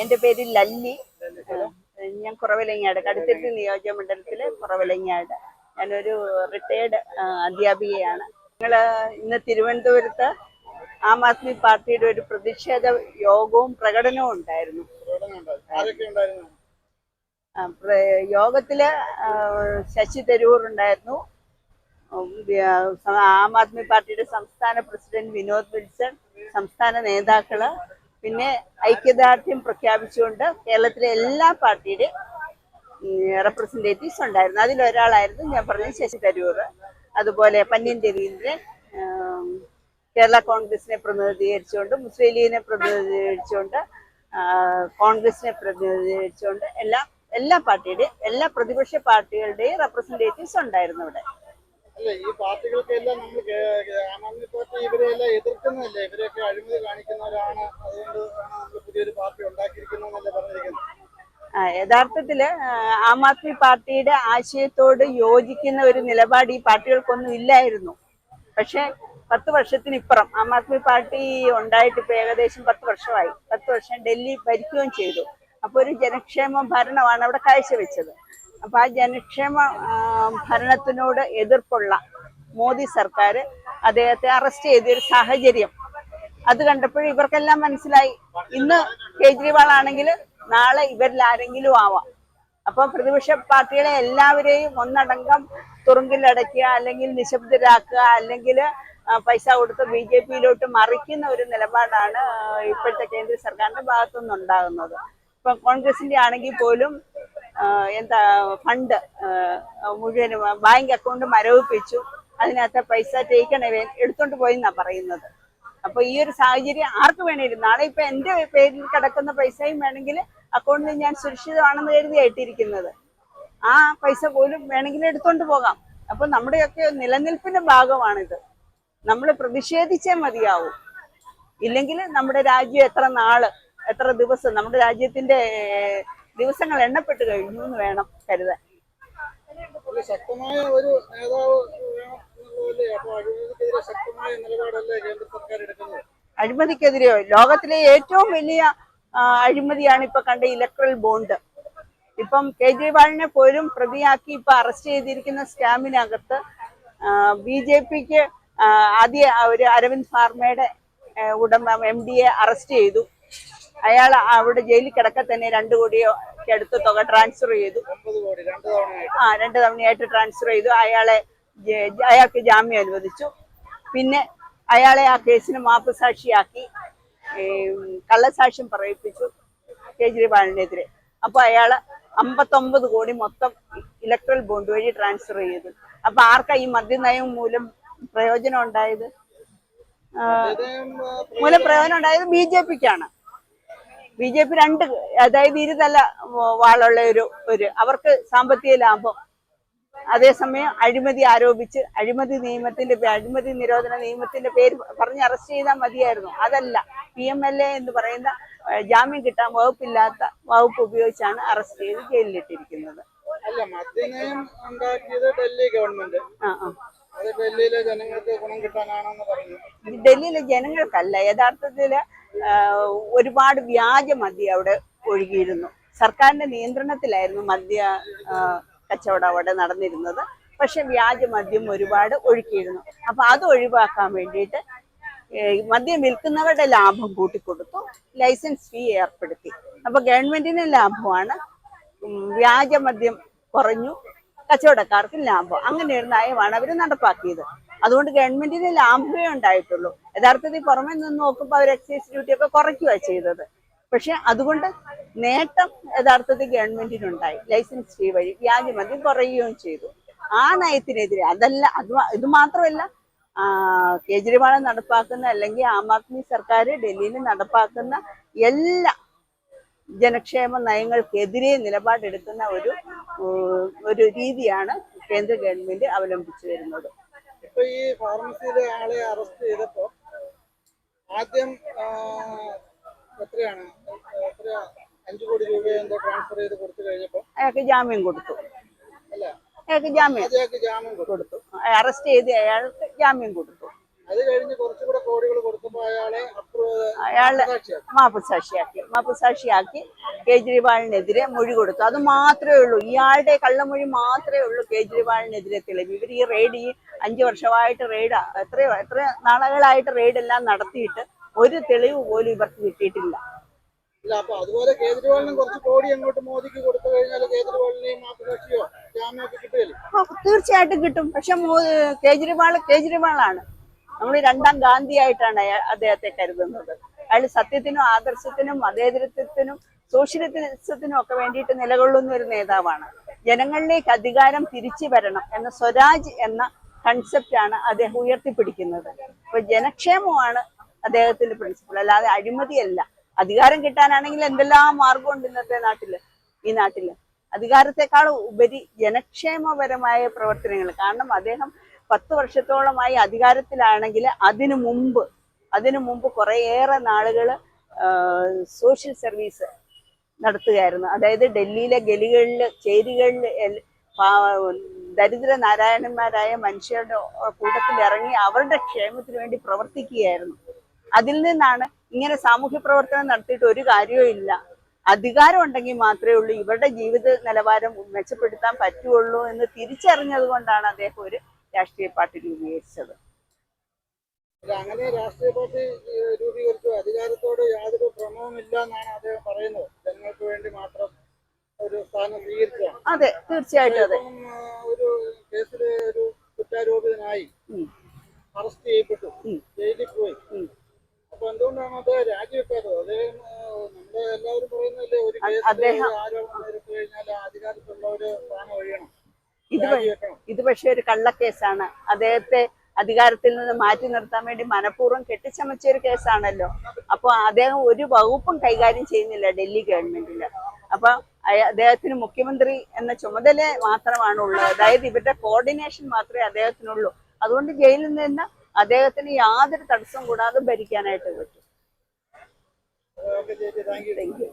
എന്റെ പേര് ലല്ലി. ഞാൻ കുറവിലങ്ങാട് കടുത്തിട്ട് നിയോജക മണ്ഡലത്തിലെ കുറവിലങ്ങാട്. ഞാനൊരു റിട്ടയർഡ് അധ്യാപികയാണ്. ഞങ്ങൾ ഇന്ന് തിരുവനന്തപുരത്ത് ആം ആദ്മി പാർട്ടിയുടെ ഒരു പ്രതിഷേധ യോഗവും പ്രകടനവും ഉണ്ടായിരുന്നു. യോഗത്തിൽ ശശി തരൂർ ഉണ്ടായിരുന്നു. ആം ആദ്മി പാർട്ടിയുടെ സംസ്ഥാന പ്രസിഡന്റ് വിനോദ് വിൽസൺ സംസ്ഥാന നേതാക്കൾ പിന്നെ ഐക്യദാർഢ്യം പ്രഖ്യാപിച്ചുകൊണ്ട് കേരളത്തിലെ എല്ലാ പാർട്ടിയുടെയും റെപ്രസെന്റേറ്റീവ്സ് ഉണ്ടായിരുന്നു. അതിലൊരാളായിരുന്നു ഞാൻ പറഞ്ഞ ശശി തരൂർ. അതുപോലെ പന്നിയൻ രവീന്ദ്രൻ കേരള കോൺഗ്രസിനെ പ്രതിനിധീകരിച്ചുകൊണ്ട് മുസ്ലിം ലീഗിനെ പ്രതിനിധീകരിച്ചുകൊണ്ട് കോൺഗ്രസിനെ പ്രതിനിധീകരിച്ചുകൊണ്ട് എല്ലാ എല്ലാ പാർട്ടിയുടെയും എല്ലാ പ്രതിപക്ഷ പാർട്ടികളുടെയും റെപ്രസെന്റേറ്റീവ്സ് ഉണ്ടായിരുന്നു ഇവിടെ. ഈ നമ്മൾ ഇവരെല്ലാം എതിർക്കുന്നതല്ലേ? ഇവരെയൊക്കെ അഴിമതി കാണിക്കുന്നവരാണ്. അതുകൊണ്ട് നമ്മൾ പുതിയൊരു പാർട്ടി ഉണ്ടാക്കിയിരിക്കുന്നതെന്നല്ലേ പറഞ്ഞിരിക്കുന്നത്? യഥാർത്ഥത്തിൽ ആ, ആദ്മി പാർട്ടിയുടെ ആശയത്തോട് യോജിക്കുന്ന ഒരു നിലപാട് ഈ പാർട്ടികൾക്കൊന്നും ഇല്ലായിരുന്നു. പക്ഷെ പത്ത് വർഷത്തിനിപ്പുറം ആം ആദ്മി പാർട്ടി ഉണ്ടായിട്ട് ഇപ്പൊ ഏകദേശം പത്ത് വർഷമായി. പത്ത് വർഷം ഡൽഹി ഭരിക്കുകയും ചെയ്തു. അപ്പൊ ഒരു ജനക്ഷേമ ഭരണമാണ് അവിടെ കാഴ്ചവെച്ചത്. അപ്പൊ ആ ജനക്ഷേമ ഭരണത്തിനോട് എതിർപ്പുള്ള മോദി സർക്കാർ അദ്ദേഹത്തെ അറസ്റ്റ് ചെയ്ത ഒരു സാഹചര്യം. അത് കണ്ടപ്പോൾ ഇവർക്കെല്ലാം മനസ്സിലായി. ഇന്ന് കേജ്രിവാൾ ആണെങ്കിൽ നാളെ ഇവരിൽ ആരെങ്കിലും ആവാം. അപ്പൊ പ്രതിപക്ഷ പാർട്ടികളെ എല്ലാവരെയും ഒന്നടങ്കം തുറുങ്കിലടയ്ക്കുക അല്ലെങ്കിൽ നിശബ്ദരാക്കുക അല്ലെങ്കിൽ പൈസ കൊടുത്ത് ബി ജെ പിയിലോട്ട് മറിക്കുന്ന ഒരു നിലപാടാണ് ഇപ്പോഴത്തെ കേന്ദ്ര സർക്കാരിന്റെ ഭാഗത്തുനിന്ന് ഉണ്ടാകുന്നത് ഇപ്പൊ കോൺഗ്രസിന്റെ ആണെങ്കിൽ പോലും എന്താ ഫണ്ട് മുഴുവനും ബാങ്ക് അക്കൗണ്ട് മരവിപ്പിച്ചു. അതിനകത്ത് പൈസ ടേക്കണേ എടുത്തോണ്ട് പോയി എന്നാ പറയുന്നത്. അപ്പൊ ഈ ഒരു സാഹചര്യം ആർക്ക് വേണേലും നാളെ ഇപ്പൊ എന്റെ പേരിൽ കിടക്കുന്ന പൈസയും വേണമെങ്കിൽ അക്കൗണ്ടിൽ ഞാൻ സുരക്ഷിതമാണെന്ന് കരുതി ആയിട്ടിരിക്കുന്നത്. ആ പൈസ പോലും വേണമെങ്കിൽ എടുത്തോണ്ട് പോകാം. അപ്പൊ നമ്മുടെയൊക്കെ നിലനിൽപ്പിന്റെ ഭാഗമാണിത്. നമ്മൾ പ്രതിഷേധിച്ചേ മതിയാവും. ഇല്ലെങ്കിൽ നമ്മുടെ രാജ്യം എത്ര നാൾ എത്ര ദിവസം നമ്മുടെ രാജ്യത്തിന്റെ ദിവസങ്ങൾ എണ്ണപ്പെട്ട് കഴിഞ്ഞു എന്ന് വേണം കരുതാൻ. ശക്തമായ ഒരു നേതാവ് ശക്തമായ കേന്ദ്ര സർക്കാർ അഴിമതിക്കെതിരെയോ ലോകത്തിലെ ഏറ്റവും വലിയ അഴിമതിയാണ് ഇപ്പൊ കണ്ട ഇലക്ട്രൽ ബോണ്ട് ഇപ്പം കേജ്രിവാളിനെ പോലും പ്രതിയാക്കി ഇപ്പൊ അറസ്റ്റ് ചെയ്തിരിക്കുന്ന സ്റ്റാമ്പിനകത്ത് ബി ജെ പിക്ക് ആദ്യ ഒരു അരവിന്ദ് ഫാർമയുടെ ഉടമ എം ഡിയെ അറസ്റ്റ് ചെയ്തു. അയാൾ അവിടെ ജയിലിൽ കിടക്കെ തന്നെ രണ്ടു കോടിയോ ഒക്കെ അടുത്ത് തുക ട്രാൻസ്ഫർ ചെയ്തു. ആ രണ്ട് തവണയായിട്ട് ട്രാൻസ്ഫർ ചെയ്തു. അയാളെ അയാൾക്ക് ജാമ്യം അനുവദിച്ചു. പിന്നെ അയാളെ ആ കേസിന് മാപ്പ് സാക്ഷിയാക്കി കള്ളസാക്ഷ്യം പറയിപ്പിച്ചു കേജ്രിവാളിനെതിരെ. അപ്പൊ അയാൾ അമ്പത്തൊമ്പത് കോടി മൊത്തം ഇലക്ട്രൽ ബോണ്ട് വഴി ട്രാൻസ്ഫർ ചെയ്തു. അപ്പൊ ആർക്കാ ഈ മദ്യനയം മൂലം പ്രയോജനം ഉണ്ടായത്? മൂലം പ്രയോജനം ഉണ്ടായത് ബി ജെ പിക്കാണ്. ബി ജെ പി രണ്ട് അതായത് ഇരുതല വാളുള്ള ഒരു ഒരു അവർക്ക് സാമ്പത്തിക ലാഭം. അതേസമയം അഴിമതി ആരോപിച്ച് അഴിമതി നിയമത്തിന്റെ അഴിമതി നിരോധന നിയമത്തിന്റെ പേര് പറഞ്ഞ് അറസ്റ്റ് ചെയ്താൽ മതിയായിരുന്നു. അതല്ല പി എം എൽ എ എന്ന് പറയുന്ന ജാമ്യം കിട്ടാൻ വകുപ്പില്ലാത്ത വകുപ്പ് ഉപയോഗിച്ചാണ് അറസ്റ്റ് ചെയ്ത് ജയിലിലിട്ടിരിക്കുന്നത്. അല്ല മദ്യനയം ഉണ്ടാക്കിയത് ഡൽഹി ഗവൺമെന്റ്. ഡൽഹിയിലെ ജനങ്ങൾക്ക് ഗുണം കിട്ടാനാണെന്ന് പറഞ്ഞു. ഡൽഹിയിലെ ജനങ്ങൾക്കല്ല യഥാർത്ഥത്തിൽ ഒരുപാട് വ്യാജ മദ്യം അവിടെ ഒഴുകിയിരുന്നു. സർക്കാരിന്റെ നിയന്ത്രണത്തിലായിരുന്നു മദ്യ കച്ചവടം അവിടെ നടന്നിരുന്നത്. പക്ഷെ വ്യാജ മദ്യം ഒരുപാട് ഒഴുക്കിയിരുന്നു. അപ്പൊ അത് ഒഴിവാക്കാൻ വേണ്ടിയിട്ട് മദ്യം വിൽക്കുന്നവരുടെ ലാഭം കൂട്ടിക്കൊടുത്തു. ലൈസൻസ് ഫീ ഏർപ്പെടുത്തി. അപ്പൊ ഗവൺമെന്റിന് ലാഭമാണ്. വ്യാജ മദ്യം കുറഞ്ഞു. കച്ചവടക്കാർക്ക് ലാഭം. അങ്ങനെ ഒരു നയമാണ് അവർ നടപ്പാക്കിയത്. അതുകൊണ്ട് ഗവൺമെന്റിന് ലാഭമേ ഉണ്ടായിട്ടുള്ളൂ. യഥാർത്ഥത്തിൽ പുറമെ നിന്ന് നോക്കുമ്പോൾ അവർ എക്സൈസ് ഡ്യൂട്ടി ഒക്കെ കുറയ്ക്കുക ചെയ്തത്. പക്ഷെ അതുകൊണ്ട് നേട്ടം യഥാർത്ഥത്തിൽ ഗവൺമെന്റിനുണ്ടായി. ലൈസൻസ് ഫീ വഴി വ്യാജമദ്യം കുറയുകയും ചെയ്തു. ആ നയത്തിനെതിരെ അതല്ല അത് ഇത് മാത്രമല്ല കേജ്രിവാൾ നടപ്പാക്കുന്ന അല്ലെങ്കിൽ ആം ആദ്മി സർക്കാർ ഡൽഹിയിൽ നടപ്പാക്കുന്ന എല്ലാ ജനക്ഷേമ നയങ്ങൾക്കെതിരെ നിലപാടെടുക്കുന്ന ഒരു ഒരു രീതിയാണ് കേന്ദ്ര ഗവൺമെന്റ് അവലംബിച്ചു വരുന്നത്. ഇപ്പൊ ഈ ഫാർമസിയിലെ ആളെ അറസ്റ്റ് ചെയ്തപ്പോ ആദ്യം എത്രയാണ്? എത്ര അഞ്ചു കോടി രൂപ എന്തോ ട്രാൻസ്ഫർ ചെയ്ത് കൊടുത്തു കഴിഞ്ഞപ്പോ അയാൾക്ക് ജാമ്യം കൊടുത്തു. അല്ല? അയാൾക്ക് ജാമ്യം ജാമ്യം കൊടുത്തു. അറസ്റ്റ് ചെയ്ത് അയാൾക്ക് ജാമ്യം കൊടുത്തു. അത് കഴിഞ്ഞ് കുറച്ചുകൂടെ കോടികൾ കൊടുക്കുമ്പോൾ അയാളെ അയാൾ സാക്ഷിയാക്കി മാപ്പുസാക്ഷിയാക്കി മാപ്പുസാക്ഷിയാക്കി കേജ്രിവാളിനെതിരെ മൊഴി കൊടുത്തു. അത് മാത്രമേ ഉള്ളൂ. ഇയാളുടെ കള്ളമൊഴി മാത്രമേ ഉള്ളൂ കേജ്രിവാളിനെതിരെ തെളിവ്. ഇവർ ഈ റെയ്ഡ് ഈ അഞ്ചു വർഷമായിട്ട് റെയ്ഡ് എത്രയോ എത്ര നാളുകളായിട്ട് റെയ്ഡ് എല്ലാം നടത്തിയിട്ട് ഒരു തെളിവ് പോലും ഇവർക്ക് കിട്ടിയിട്ടില്ല. ഇല്ല അപ്പൊ അതുപോലെ കേജ്രിവാളിനും കുറച്ച് കോടി അങ്ങോട്ട് മോദിക്ക് കൊടുത്തു കഴിഞ്ഞാൽ കേജ്രിവാളിനെയും മാപ്പുസാക്ഷിയോ ജാമ്യമൊക്കെ കിട്ടുകയില്ല? ആ, തീർച്ചയായിട്ടും കിട്ടും. പക്ഷെ കേജ്രിവാൾ കേജ്രിവാളാണ്. നമ്മൾ രണ്ടാം ഗാന്ധി ആയിട്ടാണ് അദ്ദേഹത്തെ കരുതുന്നത്. അയാൾ സത്യത്തിനും ആദർശത്തിനും മതേതരത്വത്തിനും സോഷ്യലിസത്തിനും ഒക്കെ വേണ്ടിയിട്ട് നിലകൊള്ളുന്ന ഒരു നേതാവാണ്. ജനങ്ങളിലേക്ക് അധികാരം തിരിച്ചു വരണം എന്ന സ്വരാജ് എന്ന കൺസെപ്റ്റാണ് അദ്ദേഹം ഉയർത്തിപ്പിടിക്കുന്നത്. അപ്പൊ ജനക്ഷേമമാണ് അദ്ദേഹത്തിന്റെ പ്രിൻസിപ്പിൾ അല്ലാതെ അഴിമതിയല്ല. അധികാരം കിട്ടാനാണെങ്കിൽ എന്തെല്ലാം മാർഗമുണ്ട് ഇന്നത്തെ നാട്ടിൽ? ഈ നാട്ടിൽ. അധികാരത്തെക്കാൾ ഉപരി ജനക്ഷേമപരമായ പ്രവർത്തനങ്ങൾ. കാരണം അദ്ദേഹം പത്ത് വർഷത്തോളമായി അധികാരത്തിലാണെങ്കിൽ അതിനു മുമ്പ് അതിനു മുമ്പ് കുറേയേറെ നാളുകൾ സോഷ്യൽ സർവീസ് നടത്തുകയായിരുന്നു. അതായത് ഡൽഹിയിലെ ഗലികളിൽ ചേരികളിൽ ദരിദ്ര നാരായണന്മാരായ മനുഷ്യരുടെ കൂട്ടത്തിൽ ഇറങ്ങി അവരുടെ ക്ഷേമത്തിന് വേണ്ടി പ്രവർത്തിക്കുകയായിരുന്നു. അതിൽ നിന്നാണ് ഇങ്ങനെ സാമൂഹ്യ പ്രവർത്തനം നടത്തിയിട്ട് ഒരു കാര്യവും ഇല്ല. അധികാരം ഉണ്ടെങ്കിൽ മാത്രമേ ഉള്ളൂ. ഇവരുടെ ജീവിത നിലവാരം മെച്ചപ്പെടുത്താൻ പറ്റുള്ളൂ എന്ന് തിരിച്ചറിഞ്ഞത് കൊണ്ടാണ് അദ്ദേഹം ഒരു രാഷ്ട്രീയ പാർട്ടി രൂപീകരിച്ചത്. അങ്ങനെ രാഷ്ട്രീയ പാർട്ടി രൂപീകരിച്ചു. അധികാരത്തോട് യാതൊരു ഭ്രമവുമില്ല എന്നാണ് അദ്ദേഹം പറയുന്നത്. ജനങ്ങൾക്ക് വേണ്ടി മാത്രം ഒരു സ്ഥാനം സ്വീകരിച്ചതാണ്. അതെ തീർച്ചയായിട്ടും അതെ. ഒരു കേസിൽ ഒരു കുറ്റാരോപിതനായി അറസ്റ്റ് ചെയ്യപ്പെട്ടു. ജയിലിൽ പോയി. അപ്പൊ എന്തുകൊണ്ടാണ് അദ്ദേഹം രാജിവെക്കാത്തത്? അദ്ദേഹം നമ്മുടെ എല്ലാവരും പറയുന്നല്ലേ ഒരു കേസിൽ ആരോപണം നേരിട്ട് കഴിഞ്ഞാൽ അധികാരത്തിലുള്ളവര് സ്ഥാനം ഒഴിയണം. ഇത് ഇത് പക്ഷേ ഒരു കള്ളക്കേസാണ്. അദ്ദേഹത്തെ അധികാരത്തിൽ നിന്ന് മാറ്റി നിർത്താൻ വേണ്ടി മനഃപൂർവം കെട്ടിച്ചമച്ച ഒരു കേസാണല്ലോ. അപ്പൊ അദ്ദേഹം ഒരു വകുപ്പും കൈകാര്യം ചെയ്യുന്നില്ല ഡൽഹി ഗവൺമെന്റിൽ. അപ്പൊ അദ്ദേഹത്തിന് മുഖ്യമന്ത്രി എന്ന ചുമതല മാത്രമാണ് ഉള്ളത് അതായത് ഇവരുടെ കോർഡിനേഷൻ മാത്രമേ അദ്ദേഹത്തിനുള്ളൂ. അതുകൊണ്ട് ജയിലിൽ നിന്ന് അദ്ദേഹത്തിന് യാതൊരു തടസ്സവും കൂടാതെ ഭരിക്കാനായിട്ട് പറ്റും. Thank you